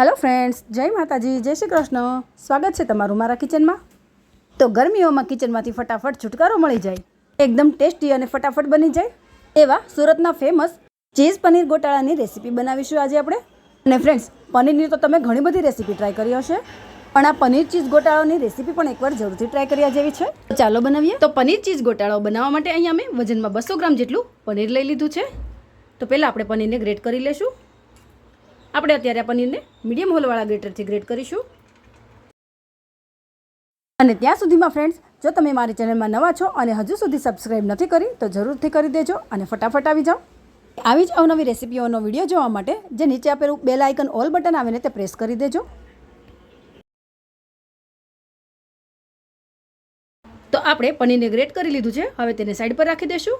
Hello friends જય માતાજી, જય શ્રી કૃષ્ણ. સ્વાગત છે તમારું મારા કિચનમાં. તો ગરમીઓમાં કિચનમાંથી ફટાફટ છુટકારો મળી જાય. એકદમ ટેસ્ટી અને ફટાફટ બની જાય. એવા સુરતના ફેમસ ચીઝ પનીર ગોટાળાની રેસીપી બનાવીશું આજે આપણે. અને ફ્રેન્ડ્સ પનીરની તો તમે ઘણી બધી રેસીપી ટ્રાય કરી હશે. પણ આ પનીર ચીઝ ગોટાળાની રેસીપી પણ એકવાર જરૂરથી ટ્રાય કર્યા જેવી છે. ચાલો બનાવીએ. તો પનીર ચીઝ ગોટાળો બનાવવા માટે અહીંયા અમે વજનમાં બસો ગ્રામ જેટલું પનીર લઈ લીધું છે. તો પહેલાં આપણે પનીરને ગ્રેટ કરી લેશું. આપણે અત્યારે આ પનીરને મીડિયમ હોલવાળા ગ્રેટરથી ગ્રેટ કરીશું. અને ત્યાં સુધીમાં ફ્રેન્ડ્સ જો તમે મારી ચેનલમાં નવા છો અને હજુ સુધી સબસ્ક્રાઈબ નથી કરી, તો જરૂરથી કરી દેજો અને ફટાફટ આવી જાઓ. આવી જ અવનવી રેસીપીઓનો વીડિયો જોવા માટે જે નીચે આપેલું બેલ આઇકન ઓલ બટન આવે ને તે પ્રેસ કરી દેજો. તો આપણે પનીરને ગ્રેટ કરી લીધું છે. હવે તેને સાઈડ પર રાખી દઈશું.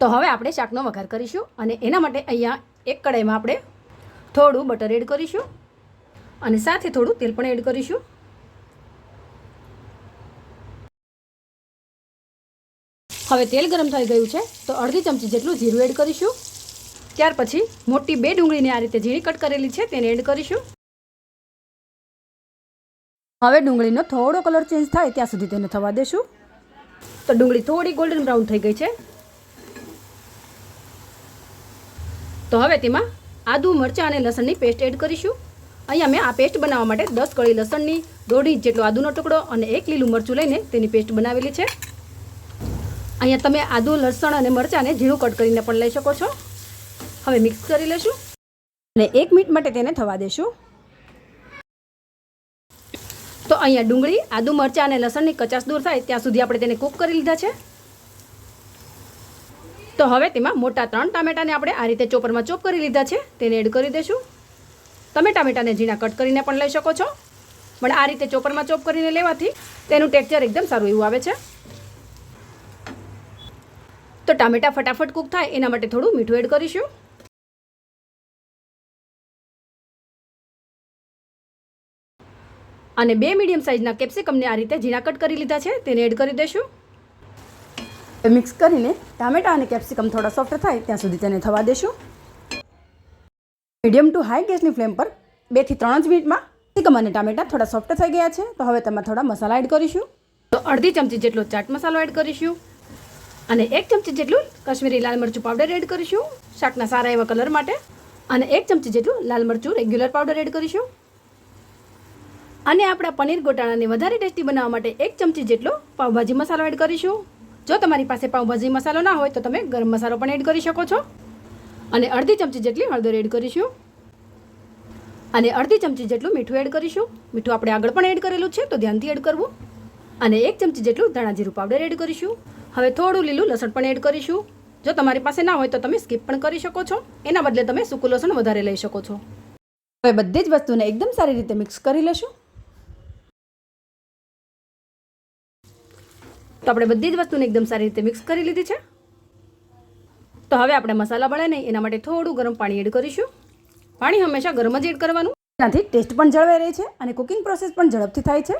તો હવે આપણે શાકનો વઘાર કરીશું અને એના માટે અહીંયા એક કડાઈમાં આપણે થોડું બટર એડ કરીશું અને સાથે થોડું તેલ પણ એડ કરીશું. હવે તેલ ગરમ થઈ ગયું છે, તો અડધી ચમચી જેટલું જીરું એડ કરીશું. ત્યાર પછી મોટી બે ડુંગળીને આ રીતે ઝીણી કટ કરેલી છે, તેને એડ કરીશું. હવે ડુંગળીનો થોડો કલર ચેન્જ થાય ત્યાં સુધી તેને થવા દેશું. તો ડુંગળી થોડી ગોલ્ડન બ્રાઉન થઈ ગઈ છે તો હવે તેમાં આદુ, મરચાં અને લસણની પેસ્ટ એડ કરીશું. અહીંયા મેં આ પેસ્ટ બનાવવા માટે દસ કળી લસણની દોઢ ઇંચ જેટલો આદુનો ટુકડો અને એક લીલું મરચું લઈને તેની પેસ્ટ બનાવેલી છે. અહીંયા તમે આદુ, લસણ અને મરચાંને ઝીણું કટ કરીને પણ લઈ શકો છો. હવે મિક્સ કરી લેશું અને એક મિનિટ માટે તેને થવા દેશું. તો અહીંયા ડુંગળી, આદુ, મરચાં અને લસણની કચાસ દૂર થાય ત્યાં સુધી આપણે તેને કૂક કરી લીધા છે. તો હવે તેમાં મોટા ત્રણ ટામેટાને આપણે આ રીતે ચોપરમાં ચોપ કરી લીધા છે. તેને એડ કરી દઈશું તમે ટામેટાને ઝીણા કટ કરીને પણ લઈ શકો છો. પણ આ રીતે ચોપરમાં ચોપ કરીને લેવાથી તેનું ટેક્સચર એકદમ સારું એવું આવે છે. તો ટામેટા ફટાફટ કૂક થાય, એના માટે થોડું મીઠું એડ કરીશું. અને બે મીડિયમ સાઇઝના કેપ્સિકમને આ રીતે ઝીણા કટ કરી લીધા છે, તેને એડ કરી દઈશું મિક્સ કરીને ટામેટા અને કેપ્સિકમ થોડા સોફ્ટ થાય, ત્યાં સુધી તેને થવા દેશું. મીડિયમ ટુ હાઈ ગેસની ફ્લેમ પર બેથી ત્રણ જ મિનિટમાં કેપ્સિકમ અને ટામેટા થોડા સોફ્ટ થઈ ગયા છે. તો હવે તેમાં થોડા મસાલા એડ કરીશું. તો અડધી ચમચી જેટલો ચાટ મસાલો એડ કરીશું. અને એક ચમચી જેટલું કાશ્મીરી લાલ મરચું પાવડર એડ કરીશું, શાકના સારા એવા કલર માટે. અને એક ચમચી જેટલું લાલ મરચું રેગ્યુલર પાવડર એડ કરીશું. અને આપણા પનીર ગોટાળાને વધારે ટેસ્ટી બનાવવા માટે એક ચમચી જેટલો પાવભાજી મસાલો એડ કરીશું. જો તમારી પાસે પાઉંભાજી મસાલો ના હોય તો તમે ગરમ મસાલો પણ એડ કરી શકો છો. અને અડધી ચમચી જેટલી હળદર એડ કરીશું. અને અડધી ચમચી જેટલું મીઠું એડ કરીશું. મીઠું આપણે આગળ પણ એડ કરેલું છે, તો ધ્યાનથી એડ કરવું. અને એક ચમચી જેટલું ધાણા જીરું પાવડર એડ કરીશું. હવે થોડું લીલું લસણ પણ એડ કરીશું. જો તમારી પાસે ના હોય તો તમે સ્કીપ પણ કરી શકો છો. એના બદલે તમે સૂકું લસણ વધારે લઈ શકો છો. હવે બધી જ વસ્તુને એકદમ સારી રીતે મિક્સ કરી લેશું. તો આપણે બધી જ વસ્તુને એકદમ સારી રીતે મિક્સ કરી લીધી છે. તો હવે આપણે મસાલા બળે નહીં એના માટે થોડું ગરમ પાણી એડ કરીશું. પાણી હંમેશા ગરમ જ એડ કરવાનું. એનાથી ટેસ્ટ પણ જળવાઈ રહે છે અને કુકિંગ પ્રોસેસ પણ ઝડપથી થાય છે.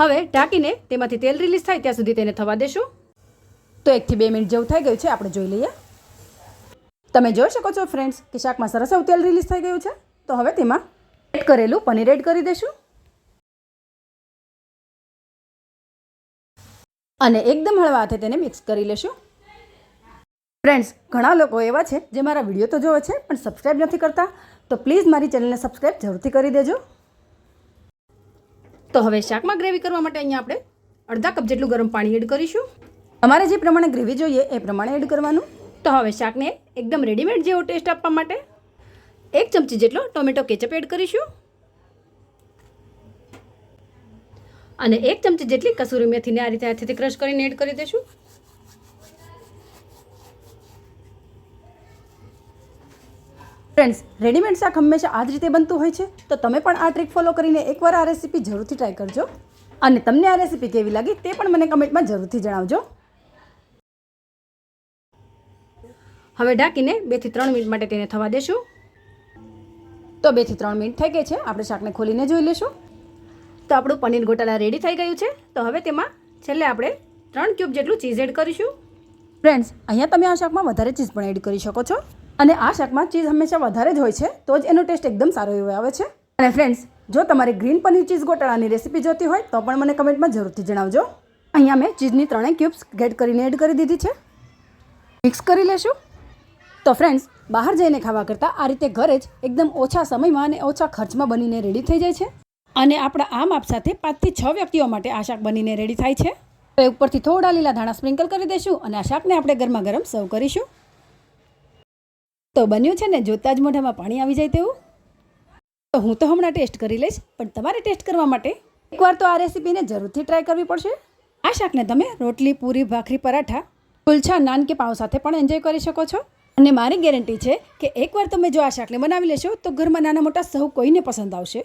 હવે ઢાંકીને તેમાંથી તેલ રિલીઝ થાય ત્યાં સુધી તેને થવા દેશું. તો એકથી બે મિનિટ જેવું થઈ ગયું છે આપણે જોઈ લઈએ. તમે જોઈ શકો છો ફ્રેન્ડ્સ કે શાકમાં સરસ તેલ રિલીઝ થઈ ગયું છે. તો હવે તેમાં એડ કરેલું પનીર એડ કરી દઈશું અને એકદમ હળવા હાથે તેને મિક્સ કરી લેશું. ફ્રેન્ડ્સ ઘણા લોકો એવા છે જે મારા વીડિયો તો જોવે છે, પણ સબસ્ક્રાઈબ નથી કરતા. તો પ્લીઝ મારી ચેનલને સબસ્ક્રાઈબ જરૂરથી કરી દેજો. તો હવે શાકમાં ગ્રેવી કરવા માટે અહીંયા આપણે અડધા કપ જેટલું ગરમ પાણી એડ કરીશું. તમારે જે પ્રમાણે ગ્રેવી જોઈએ એ પ્રમાણે એડ કરવાનું. તો હવે શાકને એકદમ રેડીમેડ જેવો ટેસ્ટ આપવા માટે એક ચમચી જેટલો ટોમેટો કેચઅપ એડ કરીશું. અને એક ચમચી જેટલી કસૂરી મેથીને આ રીતે હાથેથી ક્રશ કરીને એડ કરી દઈશું. ફ્રેન્ડ્સ રેડીમેડ શાક હંમેશા આ જ રીતે બનતું હોય છે? તો તમે પણ આ ટ્રીક ફોલો કરીને એકવાર આ રેસીપી જરૂરથી ટ્રાય કરજો. અને તમને આ રેસીપી કેવી લાગી તે પણ મને કમેન્ટમાં જરૂરથી જણાવજો. હવે ઢાંકીને બેથી ત્રણ મિનિટ માટે તેને થવા દેશું. તો બેથી ત્રણ મિનિટ થઈ ગઈ છે. આપણે શાકને ખોલીને જોઈ લઈશું. તો આપણું પનીર ગોટાળા રેડી થઈ ગયું છે. તો હવે તેમાં છેલ્લે આપણે ત્રણ ક્યુબ જેટલું ચીઝ એડ કરીશું. ફ્રેન્ડ્સ અહીંયા તમે આ શાકમાં વધારે ચીઝ પણ એડ કરી શકો છો. અને આ શાકમાં ચીઝ હંમેશા વધારે જ હોય છે, તો જ એનો ટેસ્ટ એકદમ સારો એવો આવે છે. અને ફ્રેન્ડ્સ જો તમારે ગ્રીન પનીર ચીઝ ગોટાળાની રેસીપી જોતી હોય, તો પણ મને કમેન્ટમાં જરૂરથી જણાવજો. અહીંયા મેં ચીઝની ત્રણેય ક્યુબ્સ ગ્રેડ કરીને એડ કરી દીધી છે. મિક્સ કરી લેશું. તો ફ્રેન્ડ્સ બહાર જઈને ખાવા કરતાં આ રીતે ઘરે જ એકદમ ઓછા સમયમાં અને ઓછા ખર્ચમાં બનીને રેડી થઈ જાય છે. અને આપણા આ માપ સાથે પાંચથી છ વ્યક્તિઓ માટે આ શાક બનીને રેડી થાય છે. હવે ઉપરથી થોડા લીલા ધાણા સ્પ્રિંકલ કરી દઈશું અને આ શાકને આપણે ગરમા ગરમ સર્વ કરીશું. તો બન્યું છે ને જોતાં જ મોઢામાં પાણી આવી જાય તેવું. તો હું તો હમણાં ટેસ્ટ કરી લઈશ, પણ તમારે ટેસ્ટ કરવા માટે એકવાર તો આ રેસીપીને જરૂરથી ટ્રાય કરવી પડશે. આ શાકને તમે રોટલી, પૂરી, ભાખરી, પરાઠા, કુલછા, નાન કે પાઉં સાથે પણ એન્જોય કરી શકો છો. અને મારી ગેરંટી છે કે એકવાર તમે જો આ શાકને બનાવી લેશો તો ઘરમાં નાના મોટા સૌ કોઈને પસંદ આવશે.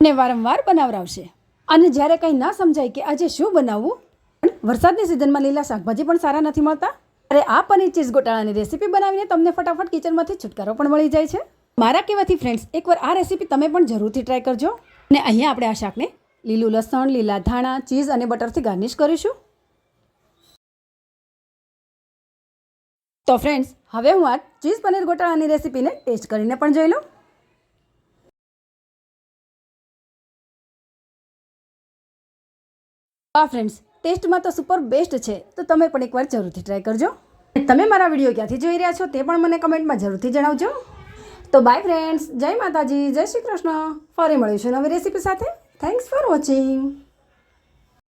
અને વારંવાર બનાવરાવશે. અને જ્યારે કંઈ ના સમજાય કે આજે શું બનાવવું, પણ વરસાદની સિઝનમાં લીલા શાકભાજી પણ સારા નથી મળતા અરે આ પનીર ચીઝ ગોટાળાની રેસીપી બનાવીને તમને ફટાફટ કિચનમાંથી છુટકારો પણ મળી જાય છે. મારા કહેવાથી ફ્રેન્ડ્સ એકવાર આ રેસીપી તમે પણ જરૂરથી ટ્રાય કરજો. અને અહીંયા આપણે આ શાકને લીલું લસણ, લીલા ધાણા, ચીઝ અને બટરથી ગાર્નિશ કરીશું. તો ફ્રેન્ડ્સ હવે હું આ ચીઝ પનીર ગોટાળાની રેસીપીને ટેસ્ટ કરીને પણ જોઈ લઉં. આ ફ્રેન્ડ્સ ટેસ્ટમાં તો સુપર બેસ્ટ છે. તો તમે પણ એકવાર જરૂરથી ટ્રાય કરજો. તમે મારા વીડિયો ક્યાંથી જોઈ રહ્યા છો તે પણ મને કમેન્ટમાં જરૂરથી જણાવજો. તો બાય ફ્રેન્ડ્સ જય માતાજી. જય શ્રી કૃષ્ણ. ફરી મળીશું નવી રેસીપી સાથે. Thanks for watching